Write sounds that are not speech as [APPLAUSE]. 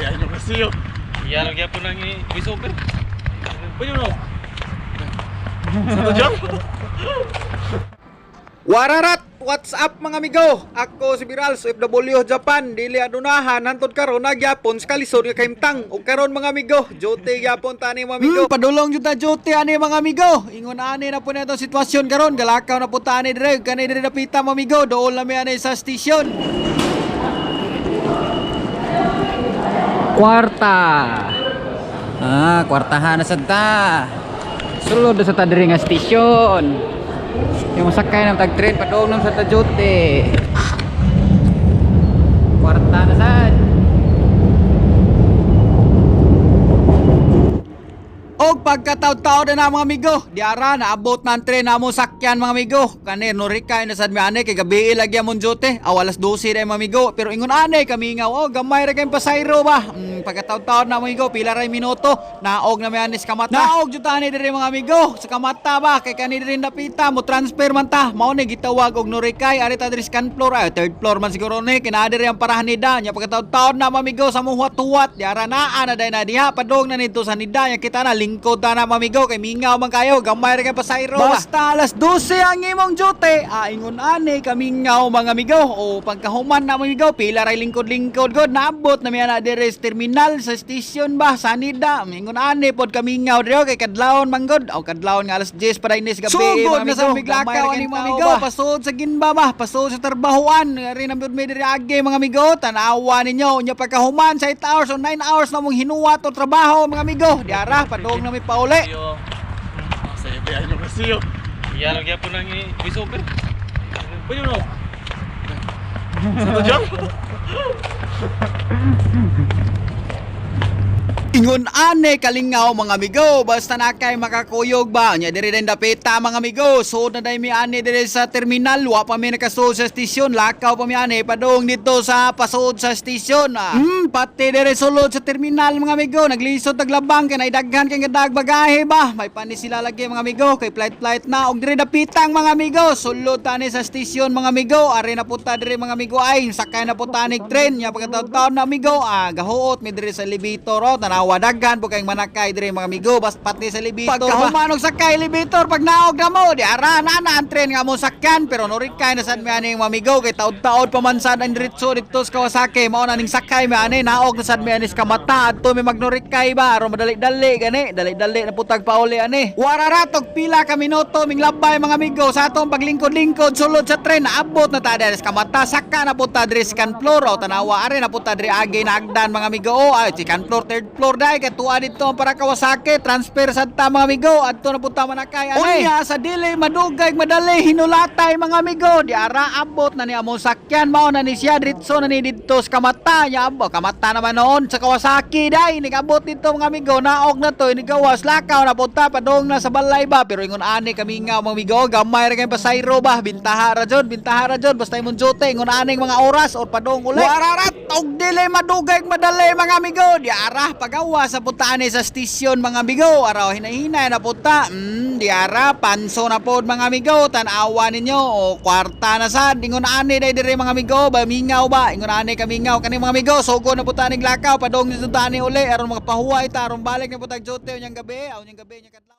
Sabihan nyo kasi yun. Iya lagi po nang voice over. Pwede mo. Sa to dyan? Wararat! What's up mga amigo? Ako si Viral sa FW Japan. Dili adunahan hantod karon nagyapon sa kalisod nga kaimtang. Ug karon mga amigo, jote gyapon tani mga amigo. Hmm, padulong jud ta jote ani mga amigo. Ingon ani na po na itong sitwasyon karon. Galakaw na po tani dire. Kani dire napita mga amigo. Dool na mi ani sa station. Kwarta. Ah, kwartahan na sad ta. Sulod sa ta diri nga station. Yung masakay ng tag-train padong ng sa tajote. Kwarta Og pagkataw-taw na na mga amigo, diara naabot na ang tren na mo sakyan mga amigo. Kani no rikay na sad mi ane kay gabi lagi amon jote. Awalas 12 na mga amigo. Pero ingon ane kami nga oh gamay ra kay pasayro ba. Mm, pagkataw-taw na mga amigo, pila ra minuto naog na mi ane sa kamata. Naog jud ani dire mga amigo sa kamata ba kay kani dire napita mo transfer man ta. Mao ni gitawag og no rikay ari ta dire second floor ay third floor man siguro ni kina dire ang parahan ni da nya pagkataw-taw na mga amigo sa muhuat-huat diara na ana day na diha padong na nito sa nida kita na lingkod ta na mamigo kay mingaw man kayo. Gamay ra kay pasayro basta alas 12 ang imong jote aingon ani kamingaw mga amigo. O pagkahuman na mamigo pila ra lingkod-lingkod. God naabot na mi ana dire terminal sa station ba sa nida ingon ani pod kamingaw dire kay kadlawon man god. O kadlawon nga alas 10 para inis gabi Sugod na sa miglakaw ani mga amigo pasod sa ginba ba? Pasod sa trabahoan rin ang mi dire age mga amigo. Tanawa ninyo nya pagkahuman sa 8 hours o 9 hours na mong hinuwat o trabaho mga amigo. Diara padong na mi pauli Yo. Sabihan nyo kasi yun. Iya lagi po nang voice over. Pwede mo. Sa [LAUGHS] to dyan? [LAUGHS] Ingon ane kalingaw mga amigo basta na kay makakuyog ba? Nya diri din dapita mga amigo. So na dai mi ane diri sa terminal wa pa mi nakasud sa stasyon lakaw pa mi ane padong dito sa pasud sa stasyon ah. hmm pati diri sulod sa terminal mga amigo. Naglisod taglabang kay naidaghan kay gadag bagahe ba? May pani sila lagi mga amigo kay flight flight na. Og diri dapitang mga amigo sulod tani sa stasyon mga amigo. Ari na punta diri mga amigo ay sakay na punta nig tren. Nya pagkataon na amigo ah gahuot mi diri sa elevator oh, tanawa daghan po kayong manakay diri mga amigo bas pati sa elevator pagka humanog sakay elevator pag naog na mo di ara na na ang tren nga mo sakyan pero no kay na sad mi ani mga amigo kay taod-taod pa man sad ang diretso dito sa Kawasaki mao na ning sakay mi ani naog na sad mi ani sa kamata adto mi magnorikay ba aron madali-dali gani dali-dali na putag pauli ani. Wararatog pila ka minuto ming labay mga amigo sa atong paglingkod-lingkod sulod sa tren naabot na ta diri sa kamata saka na punta diri sa floor o tanawa ari na punta diri agi na agdan mga amigo o ay second floor third floor dai kay tuwa dito para Kawasaki transfer sa ta mga amigo. Adto na punta manakay ani unya sa dili madugay madali hinulatay mga amigo. Di ara abot na ni among sakyan. Mao na ni siya diretso na ni dito sa kamata nya abo kamata naman noon sa Kawasaki dai nigabot dito mga amigo. Naog na to inigawas. Lakaw na punta padong na sa balay ba? Pero ingon ani kami nga mga amigo. Gamay ra kay pasayro ba? Bintaha ra jud bintaha ra jud basta imong jote ingon aning mga oras or padong uli. Wararat! Og dili madugay madali mga amigo. Di ara pagawa sa puntaan sa stasyon mga amigo. Araw hinahinay na punta mm, di ara panso na pod mga amigo. Tanawa ninyo. O kwarta na sad. Ingon ani dai dire mga amigo. Ba mingaw ba? Ingon ani kamingaw kani mga amigo. Sugo na punta ning lakaw padong tani uli. Aron mga pahuwa ita aron balik na putag jote. Unyang gabi. Unyang gabi nya kadlaw